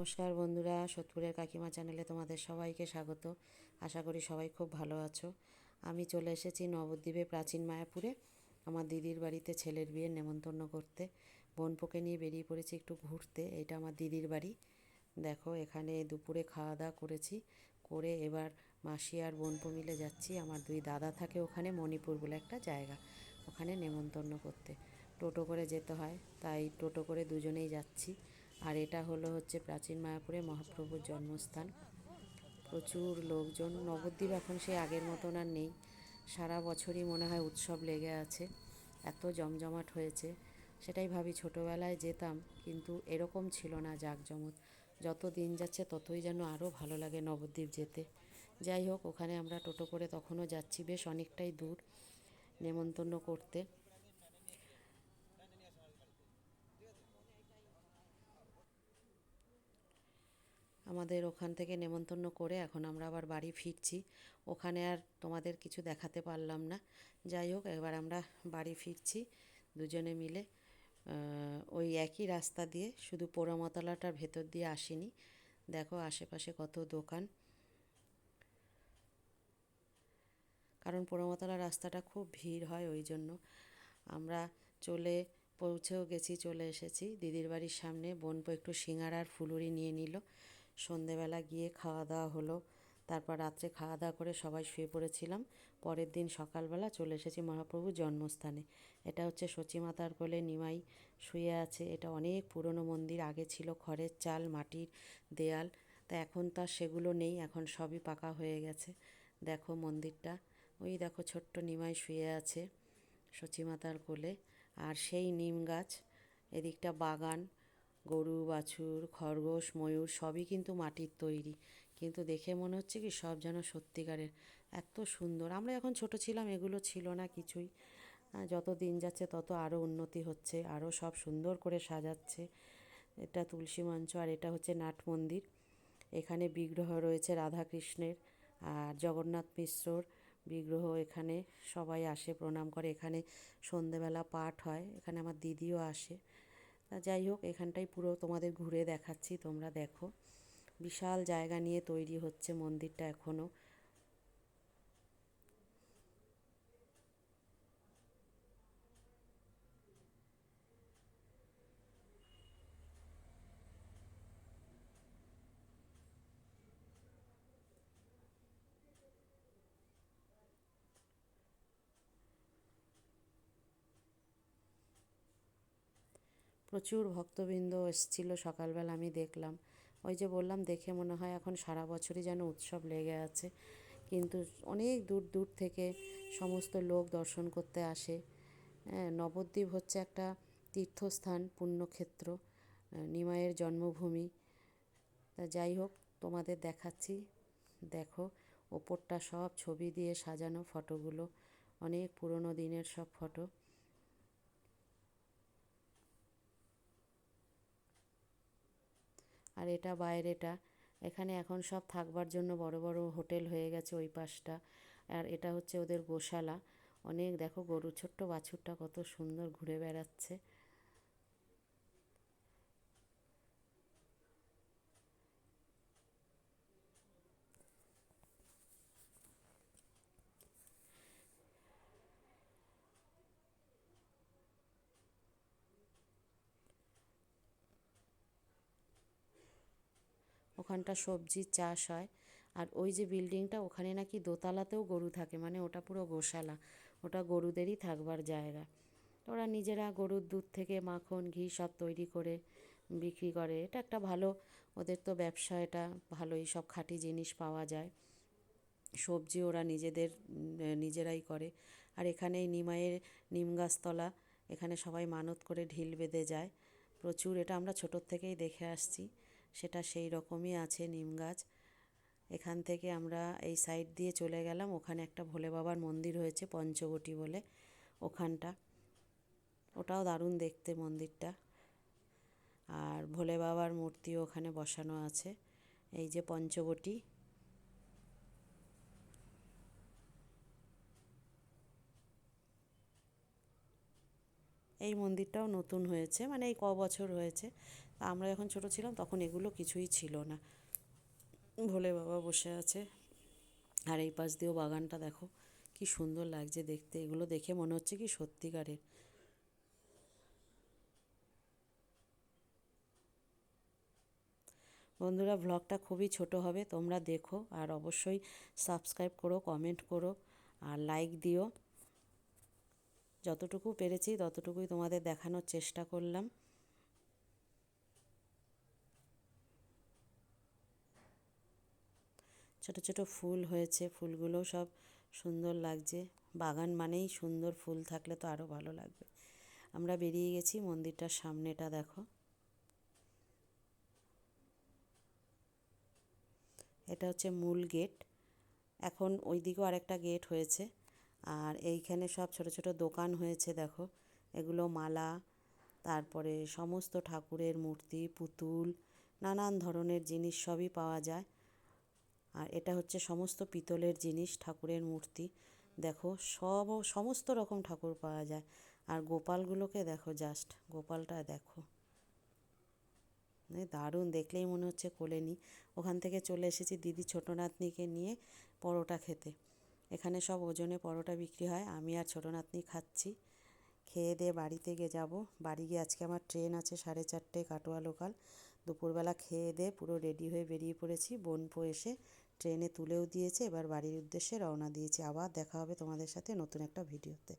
নমস্কার বন্ধুরা সোদপুরের কাকিমা চ্যানেলে তোমাদের সবাইকে স্বাগত। আশা করি সবাই খুব ভালো আছো। আমি চলে এসেছি নবদ্বীপে প্রাচীন মায়াপুরে, আমার দিদির বাড়িতে ছেলের বিয়ে নেমন্তন্ন করতে। বোনপোকে নিয়ে বেরিয়ে পড়েছি একটু ঘুরতে, এটা আমার দিদির বাড়ি। দেখো, এখানে দুপুরে খাওয়া দাওয়া করেছি, করে এবার মাসি আর বোনপো মিলে যাচ্ছি। আমার দুই দাদা থাকে ওখানে, মণিপুর বলে একটা জায়গা, ওখানে নেমন্তন্ন করতে। টোটো করে যেতে হয়, তাই টোটো করে দুজনেই যাচ্ছি। আর এটা হলো হচ্ছে প্রাচীন মায়াপুরে মহাপ্রভুর জন্মস্থান। প্রচুর লোকজন, নবদ্বীপ এখন সেই আগের মতন আর নেই। সারা বছরই মনে হয় উৎসব লেগে আছে, এত জমজমাট হয়েছে। সেটাই ভাবি ছোটোবেলায় যেতাম, কিন্তু এরকম ছিল না জাঁকজমক। যত দিন যাচ্ছে ততই যেন আরও ভালো লাগে নবদ্বীপ যেতে। যাই হোক, ওখানে আমরা টোটো করে তখনও যাচ্ছি, বেশ অনেকটাই দূর, নেমন্তন্ন করতে। আমাদের ওখান থেকে নেমন্তন্ন করে এখন আমরা আবার বাড়ি ফিরছি। ওখানে আর তোমাদের কিছু দেখাতে পারলাম না। যাই হোক, এবার আমরা বাড়ি ফিরছি দুজনে মিলে। ওই একই রাস্তা দিয়ে, শুধু পোড়ামতলাটার ভেতর দিয়ে আসিনি। দেখো আশেপাশে কত দোকান। কারণ পোড়ামতলা রাস্তাটা খুব ভিড় হয় ওই জন্য। আমরা চলে পৌঁছেও গেছি, চলে এসেছি। দিদির বাড়ির সামনে, বোনপো একটু সিঙ্গারার ফুলুরি নিয়ে নিল। সন্ধেবেলা গিয়ে খাওয়া দাওয়া হলো। তারপর রাত্রে খাওয়া দাওয়া করে সবাই শুয়ে পড়েছিলাম। পরের দিন সকালবেলা চলে এসেছি মহাপ্রভুর জন্মস্থানে। এটা হচ্ছে সচিমাতার কোলে নিমাই শুয়ে আছে। এটা অনেক পুরনো মন্দির, আগে ছিল খড়ের চাল, মাটির দেয়াল। তা এখন তো আর সেগুলো নেই, এখন সবই পাকা হয়ে গেছে। দেখো মন্দিরটা। ওই দেখো ছোট্ট নিমাই শুয়ে আছে সচিমাতার কোলে। আর সেই নিম গাছ, এদিকটা বাগান। গরু, বাছুর, খরগোশ, ময়ূর সবই কিন্তু মাটির তৈরি। কিন্তু দেখে মনে হচ্ছে কি সব যেন সত্যিকারের। এত সুন্দর। আমরা যখন ছোট ছিলাম, এগুলো ছিল না কিছুই। যত দিন যাচ্ছে তত আরও উন্নতি হচ্ছে আরও সব সুন্দর করে সাজাচ্ছে। এটা তুলসী মঞ্চ আর এটা হচ্ছে নাট মন্দির। এখানে বিগ্রহ রয়েছে রাধাকৃষ্ণের আর জগন্নাথ মিশ্রর বিগ্রহ এখানে। সবাই আসে, প্রণাম করে। এখানে সন্ধেবেলা পাঠ হয়। এখানে আমার দিদিও আসে। তা যাই হোক, এখানটাই পুরো তোমাদের ঘুরে দেখাচ্ছি, তোমরা দেখো। বিশাল জায়গা নিয়ে তৈরি হচ্ছে মন্দিরটা এখনও প্রচুর ভক্তবৃন্দ এসেছিল সকালবেলা, আমি দেখলাম। ওই যে বললাম, দেখে মনে হয় এখন সারা বছরই যেন উৎসব লেগে আছে। কিন্তু অনেক দূর দূর থেকে সমস্ত লোক দর্শন করতে আসে। হ্যাঁ নবদ্বীপ হচ্ছে একটা তীর্থস্থান, পুণ্যক্ষেত্র নিমাইয়ের জন্মভূমি। তা যাই হোক, তোমাদের দেখাচ্ছি। দেখো, ওপরটা সব ছবি দিয়ে সাজানো ফটোগুলো। অনেক পুরনো দিনের সব ফটো। আর এটা বাইরেটা। এখানে এখন সব থাকবার জন্য বড় বড় হোটেল হয়ে গেছে ওই পাশটা। আর এটা হচ্ছে ওদের গোশালা। অনেক দেখো গরু, ছোট্ট বাছুরটা কত সুন্দর ঘুরে বেড়াচ্ছে। ওখানটা সবজির চাষ হয়। আর ওই যে বিল্ডিংটা ওখানে নাকি দোতলাতেও গরু থাকে মানে ওটা পুরো গোশালা। ওটা গরুদেরই থাকবার জায়গা। ওরা নিজেরা গরুর দুধ থেকে মাখন, ঘি সব তৈরি করে বিক্রি করে। এটা একটা ভালো, ওদের তো ব্যবসা এটা ভালোই, সব খাঁটি জিনিস পাওয়া যায়। সবজি ওরা নিজেদের, নিজেরাই করে। আর এখানে নিমাইয়ের নিম গাছতলা, এখানে সবাই মানত করে ঢিল বেঁধে যায়। প্রচুর, এটা আমরা ছোটোর থেকেই দেখে আসছি। সেটা সেই রকমই আছে নিম গাছ। এখান থেকে আমরা এই সাইড দিয়ে চলে গেলাম। ওখানে একটা ভোলে বাবার মন্দির হয়েছে, পঞ্চবটি বলে ওখানটা। ওটাও দারুণ দেখতে মন্দিরটা। আর ভোলে বাবার মূর্তিও ওখানে বসানো আছে। এই যে পঞ্চবটি। এই মন্দিরটাও নতুন হয়েছে মানে এই ক বছর হয়েছে। আমরা যখন ছোট ছিলাম তখন এগুলো কিছুই ছিল না। ভোলে বাবা বসে আছে। আর এই পাশ দিয়েও বাগানটা দেখো, কি সুন্দর লাগছে দেখতে। এগুলো দেখে মনে হচ্ছে কি সত্যিকারের। বন্ধুরা ব্লগটা খুবই ছোট হবে, তোমরা দেখো। আর অবশ্যই সাবস্ক্রাইব করো কমেন্ট করো, আর লাইক দিও। যতটুকু পেরেছি ততটুকুই তোমাদের দেখানোর চেষ্টা করলাম। ছোট ছোট ফুল হয়েছে ফুলগুলো সব সুন্দর লাগছে। বাগান মানেই সুন্দর ফুল থাকলে তো আরও ভালো লাগবে। আমরা বেরিয়ে গেছি, মন্দিরটার সামনেটা দেখো। এটা হচ্ছে মূল গেট। এখন ওই দিকেও আরেকটা গেট হয়েছে। আর এইখানে সব ছোট ছোট দোকান হয়েছে, দেখো। এগুলো মালা, তারপরে সমস্ত ঠাকুরের মূর্তি, পুতুল, নানান ধরনের জিনিস সবই পাওয়া যায়। আর এটা হচ্ছে সমস্ত পিতলের জিনিস, ঠাকুরের মূর্তি। দেখো, সব, সমস্ত রকম ঠাকুর পাওয়া যায়। আর গোপালগুলোকে দেখো জাস্ট গোপালটা দেখো। দারুণ, দেখলেই মনে হচ্ছে কোলে নিই। ওখান থেকে চলে এসেছি দিদি ছোটো নাতনিকে নিয়ে পরোটা খেতে। এখানে সব ওজনে পরোটা বিক্রি হয়। আমি আর ছোটো নাতনি খাচ্ছি। খেয়ে দিয়ে বাড়িতে গিয়ে যাব। বাড়ি গিয়ে আজকে আমার ট্রেন আছে সাড়ে চারটে কাটোয়া লোকাল দুপুরবেলা খেয়ে দিয়ে পুরো রেডি হয়ে বেরিয়ে পড়েছি। বোনপো এসে ট্রেনে তুলেও দিয়েছে, এবার বাড়ির উদ্দেশ্যে রওনা দিয়েছে। আবার দেখা হবে তোমাদের সাথে নতুন একটা ভিডিওতে।